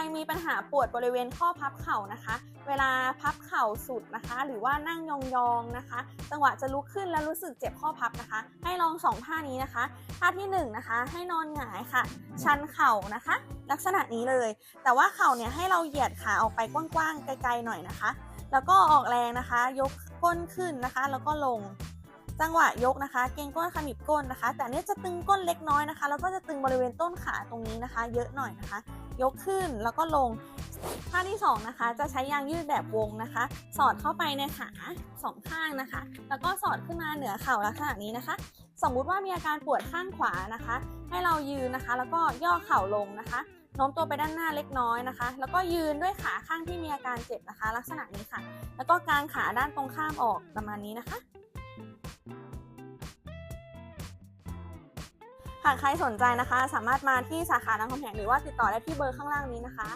รมีปัญหาปวดบริเวณข้อพับเข่านะคะ เวลาพับเข่าสุดนะคะ หรือว่านั่งยองๆนะคะ จังหวะจะลุกขึ้นแล้วรู้สึกเจ็บข้อพับนะคะ ให้ลองสองท่านี้นะคะ ท่าที่หนึ่งนะคะ ให้นอนหงายค่ะ ชันเข่านะคะ ลักษณะนี้เลย แต่ว่าเข่าเนี่ยให้เราเหยียดขาออกไปกว้างๆไกลๆหน่อยนะคะ แล้วก็ออกแรงนะคะ ยกก้นขึ้นนะคะ แล้วก็ลง จังหวะยกนะคะ เกรงก้นขมิบก้นนะคะ แต่อันนี้จะตึงก้นเล็กน้อยนะคะ แล้วก็จะตึงบริเวณต้นขาตรงนี้นะคะ เยอะหน่อยนะคะ ยกขึ้นแล้วก็ลงท่าที่สองนะคะ จะใช้ยางยืดแบบวงนะคะ สอดเข้าไปในขาสองข้างนะคะ แล้วก็สอดขึ้นมาเหนือเข่าลักษณะนี้นะคะ สมมุติว่ามีอาการปวดข้างขวานะคะ ให้เรายืนนะคะ แล้วก็ย่อเข่าลงนะคะโน้มตัวไปด้านหน้าเล็กน้อยนะคะ แล้วก็ยืนด้วยขาข้างที่มีอาการเจ็บนะคะ ลักษณะนี้ค่ะ แล้วก็กางขาด้านตรงข้ามออกประมาณนี้นะคะ หากใครสนใจนะคะ สามารถมาที่สาขาลังคำแหงหรือว่าติดต่อได้ที่เบอร์ข้างล่างนี้นะคะ